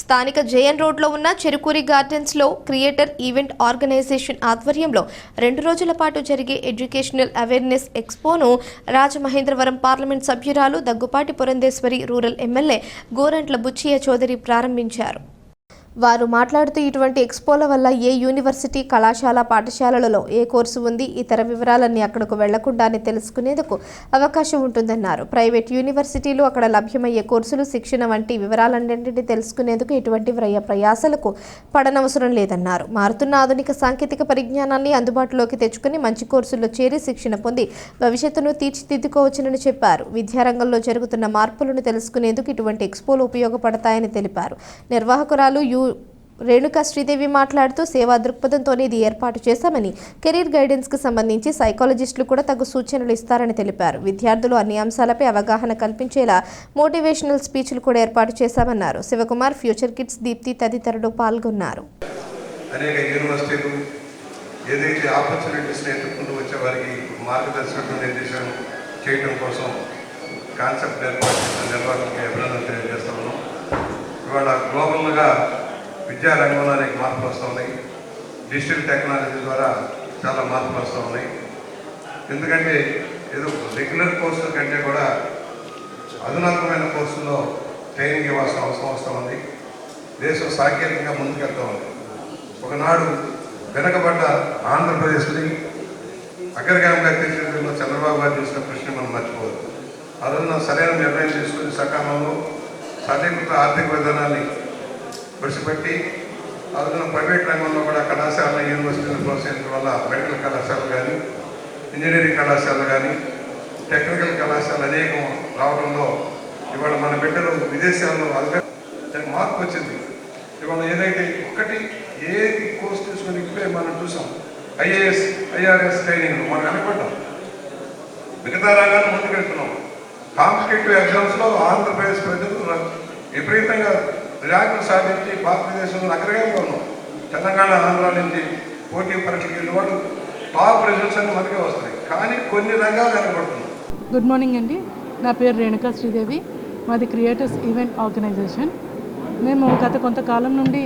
స్థానిక జేఎన్ రోడ్లో ఉన్న చెరుకూరి గార్డెన్స్లో క్రియేటర్ ఈవెంట్ ఆర్గనైజేషన్ ఆధ్వర్యంలో రెండు రోజుల పాటు జరిగే ఎడ్యుకేషనల్ అవేర్నెస్ ఎక్స్పోను రాజమహేంద్రవరం పార్లమెంట్ సభ్యురాలు దగ్గుపాటి పురంధేశ్వరి రూరల్ ఎమ్మెల్యే గోరంట్ల బుచ్చియ చౌదరి ప్రారంభించారు. వారు మాట్లాడుతూ ఇటువంటి ఎక్స్పోల వల్ల ఏ యూనివర్సిటీ కళాశాల పాఠశాలలలో ఏ కోర్సు ఉంది ఇతర వివరాలన్నీ అక్కడకు వెళ్ళకుండానే తెలుసుకునేందుకు అవకాశం ఉంటుందన్నారు. ప్రైవేట్ యూనివర్సిటీలు అక్కడ లభ్యమయ్యే కోర్సులు శిక్షణ వంటి వివరాలన్నింటినీ తెలుసుకునేందుకు ఎటువంటి వ్రయ ప్రయాసలకు పడనవసరం లేదన్నారు. మారుతున్న ఆధునిక సాంకేతిక పరిజ్ఞానాన్ని అందుబాటులోకి తెచ్చుకుని మంచి కోర్సుల్లో చేరి శిక్షణ పొంది భవిష్యత్తును తీర్చిదిద్దుకోవచ్చునని చెప్పారు. విద్యారంగంలో జరుగుతున్న మార్పులను తెలుసుకునేందుకు ఇటువంటి ఎక్స్పోలు ఉపయోగపడతాయని తెలిపారు. నిర్వాహకురాలు యు. రేణుక శ్రీదేవి మాట్లాడుతూ సేవా దృక్పథంతోనే ఇది ఏర్పాటు చేశామని కెరీర్ గైడెన్స్కు సంబంధించి సైకాలజిస్టులు కూడా తగు సూచనలు ఇస్తారని తెలిపారు. విద్యార్థులు అన్ని అంశాలపై అవగాహన కల్పించేలా మోటివేషనల్ స్పీచ్లు కూడా ఏర్పాటు చేశామన్నారు. శివకుమార్ ఫ్యూచర్ కిడ్స్ దీప్తి తదితరులు పాల్గొన్నారు. అనేక యూనివర్సిటీలు ఏదైతే ఆపర్చునిటీస్ని ఎత్తుకుంటూ వచ్చే వారికి మార్గదర్శకత్వం నిర్దేశం చేయడం కోసం కాన్సెప్ట్ ఏర్పాటు చేసిన నిర్వాహకులకు అభినందన తెలియజేస్తా ఉన్నాం. ఇవాళ గ్లోబల్గా విద్యారంగంలో అనేక మార్పులు వస్తూ ఉన్నాయి. డిజిటల్ టెక్నాలజీ ద్వారా చాలా మార్పులు వస్తూ ఉన్నాయి. ఎందుకంటే ఏదో రెగ్యులర్ కోర్సుల కంటే కూడా అధునాతనమైన కోర్సుల్లో ట్రైనింగ్ ఇవ్వాల్సిన అవసరం వస్తూ ఉంది. దేశం సాంకేతికంగా ముందుకెళ్తూ ఉంది. ఒకనాడు వెనకబడ్డ ఆంధ్రప్రదేశ్ని అగ్రగామిగా తీర్చిదిద్దులో చంద్రబాబు గారు చేసిన కృషిని మనం మర్చిపోవద్దు. ఆ రోజున సరైన నిర్ణయం తీసుకుని సకాలంలో సరళీకృత ఆర్థిక విధానాన్ని విడిచిపెట్టి అందులో ప్రైవేట్ రంగంలో కూడా కళాశాల యూనివర్సిటీలు ప్రోత్సహించడం వల్ల మెడికల్ కళాశాలలు కానీ ఇంజనీరింగ్ కళాశాలలు కానీ టెక్నికల్ కళాశాల అనేకం రావడంలో ఇవాళ మన బిడ్డలు విదేశాల్లో అధిక దానికి మార్పు వచ్చింది. ఇవాళ ఏదైతే ఒక్కటి ఏది కోర్స్ తీసుకొని ఇప్పుడే మనం చూసాం ఐఏఎస్ ఐఆర్ఎస్ ట్రైనింగ్ మనం వెనకబడ్డాం. మిగతా రంగాన్ని ముందుకెళ్తున్నాం. కాంపిటేటివ్ ఎగ్జామ్స్లో ఆంధ్రప్రదేశ్ ప్రజలు విపరీతంగా ర్యాంకులు సాధించి భారతదేశంలో అగ్రగామిగా ఉన్నాం తెలంగాణ ఆంధ్ర నుంచి పోటీ పరీక్షలకు వెళ్ళిన వాళ్ళు టాప్ రిజల్ట్స్ అన్ని మనకే వస్తాయి. కానీ కొన్ని రంగాలు కనబడుతున్నాయి గుడ్ మార్నింగ్ అండి. నా పేరు రేణుకా శ్రీదేవి. మాది క్రియేటర్స్ ఈవెంట్ ఆర్గనైజేషన్ మేము గత కొంతకాలం నుండి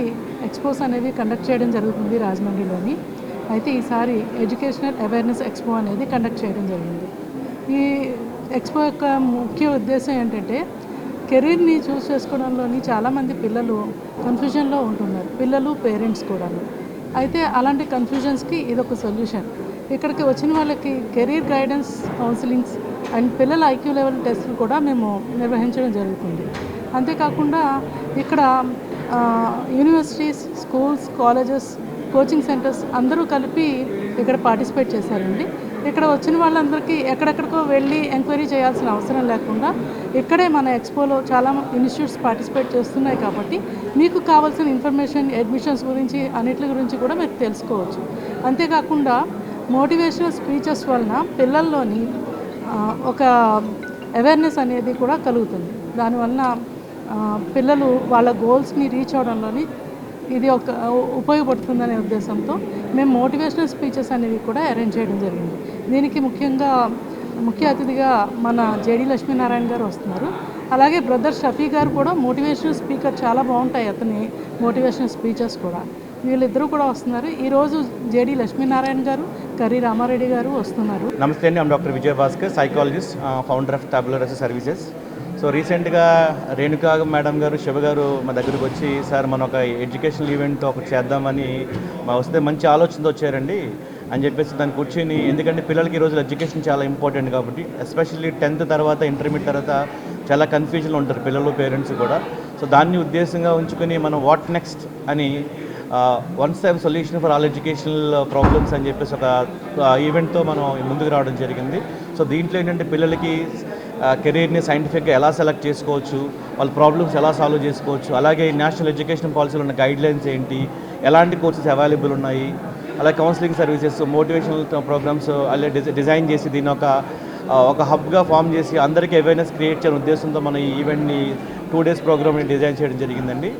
ఎక్స్పోస్ అనేవి కండక్ట్ చేయడం జరుగుతుంది రాజమండ్రిలోని. అయితే ఈసారి ఎడ్యుకేషనల్ అవేర్నెస్ ఎక్స్పో అనేది కండక్ట్ చేయడం జరిగింది. ఈ ఎక్స్పో యొక్క ముఖ్య ఉద్దేశం ఏంటంటే కెరీర్ని చూస్ చేసుకోవడంలోని చాలామంది పిల్లలు కన్ఫ్యూజన్లో ఉంటున్నారు. పిల్లలు పేరెంట్స్ కూడా అయితే అలాంటి కన్ఫ్యూజన్స్కి ఇదొక సొల్యూషన్ ఇక్కడికి వచ్చిన వాళ్ళకి కెరీర్ గైడెన్స్ కౌన్సిలింగ్స్ అండ్ పిల్లల ఐక్యూ లెవెల్ టెస్టులు కూడా మేము నిర్వహించడం జరుగుతుంది. అంతేకాకుండా ఇక్కడ universities schools colleges coaching centres అందరూ కలిపి ఇక్కడ పార్టిసిపేట్ చేశారండి. ఇక్కడ వచ్చిన వాళ్ళందరికీ ఎక్కడెక్కడికో వెళ్ళి ఎంక్వైరీ చేయాల్సిన అవసరం లేకుండా ఇక్కడే మన ఎక్స్పోలో చాలా ఇన్స్టిట్యూట్స్ పార్టిసిపేట్ చేస్తున్నాయి కాబట్టి మీకు కావాల్సిన ఇన్ఫర్మేషన్ అడ్మిషన్స్ గురించి అన్నిటి గురించి కూడా మీరు తెలుసుకోవచ్చు. అంతేకాకుండా మోటివేషనల్ స్పీచెస్ వలన పిల్లల్లోని ఒక అవేర్నెస్ అనేది కూడా కలుగుతుంది. దానివల్ల పిల్లలు వాళ్ళ గోల్స్ని రీచ్ అవడంలోని ఇది ఒక ఉపయోగపడుతుందనే ఉద్దేశంతో మేము మోటివేషనల్ స్పీచెస్ అనేవి కూడా అరేంజ్ చేయడం జరిగింది. దీనికి ముఖ్యంగా ముఖ్య అతిథిగా మన జేడి లక్ష్మీనారాయణ గారు వస్తున్నారు. అలాగే బ్రదర్ షఫీ గారు కూడా మోటివేషనల్ స్పీకర్ చాలా బాగుంటాయి అతని మోటివేషనల్ స్పీచెస్ కూడా. వీళ్ళిద్దరూ కూడా వస్తున్నారు. ఈరోజు జేడి లక్ష్మీనారాయణ గారు కర్రీ రామారెడ్డి గారు వస్తున్నారు. నమస్తే అండి. I'm doctor Vijay Bhaskar psychologist founder of Tabler services so రీసెంట్గా రేణుకా మేడం గారు శివ గారు మా దగ్గరికి వచ్చి సార్ మనం ఒక ఎడ్యుకేషనల్ ఈవెంట్ ఒకటి చేద్దామని మా వస్తే మంచి ఆలోచనతో వచ్చారండి అని చెప్పేసి దాన్ని కూర్చొని ఎందుకంటే పిల్లలకి ఈ రోజు ఎడ్యుకేషన్ చాలా ఇంపార్టెంట్ కాబట్టి ఎస్పెషల్లీ టెన్త్ తర్వాత ఇంటర్మీడియట్ తర్వాత చాలా కన్ఫ్యూజన్లో ఉంటారు పిల్లలు పేరెంట్స్ కూడా. సో దాన్ని ఉద్దేశంగా ఉంచుకొని మనం వాట్ నెక్స్ట్ అని once time solution for all educational problems అని చెప్పేసి ఒక ఈవెంట్తో మనం ముందుకు రావడం జరిగింది. సో దీంట్లో ఏంటంటే పిల్లలకి కెరీర్ని సైంటిఫిక్గా ఎలా సెలెక్ట్ చేసుకోవచ్చు వాళ్ళ ప్రాబ్లమ్స్ ఎలా సాల్వ్ చేసుకోవచ్చు అలాగే నేషనల్ ఎడ్యుకేషన్ పాలసీలో ఉన్న గైడ్లైన్స్ ఏంటి ఎలాంటి కోర్సెస్ అవైలబుల్ ఉన్నాయి అలాగే కౌన్సిలింగ్ సర్వీసెస్ మోటివేషనల్ ప్రోగ్రామ్స్ అలాగే డిజైన్ చేసి దీని ఒక ఒక హబ్గా ఫామ్ చేసి అందరికీ అవేర్నెస్ క్రియేట్ చేయడం ఉద్దేశంతో మన ఈ ఈవెంట్ని టూ డేస్ ప్రోగ్రామ్ని డిజైన్ చేయడం జరిగిందండి.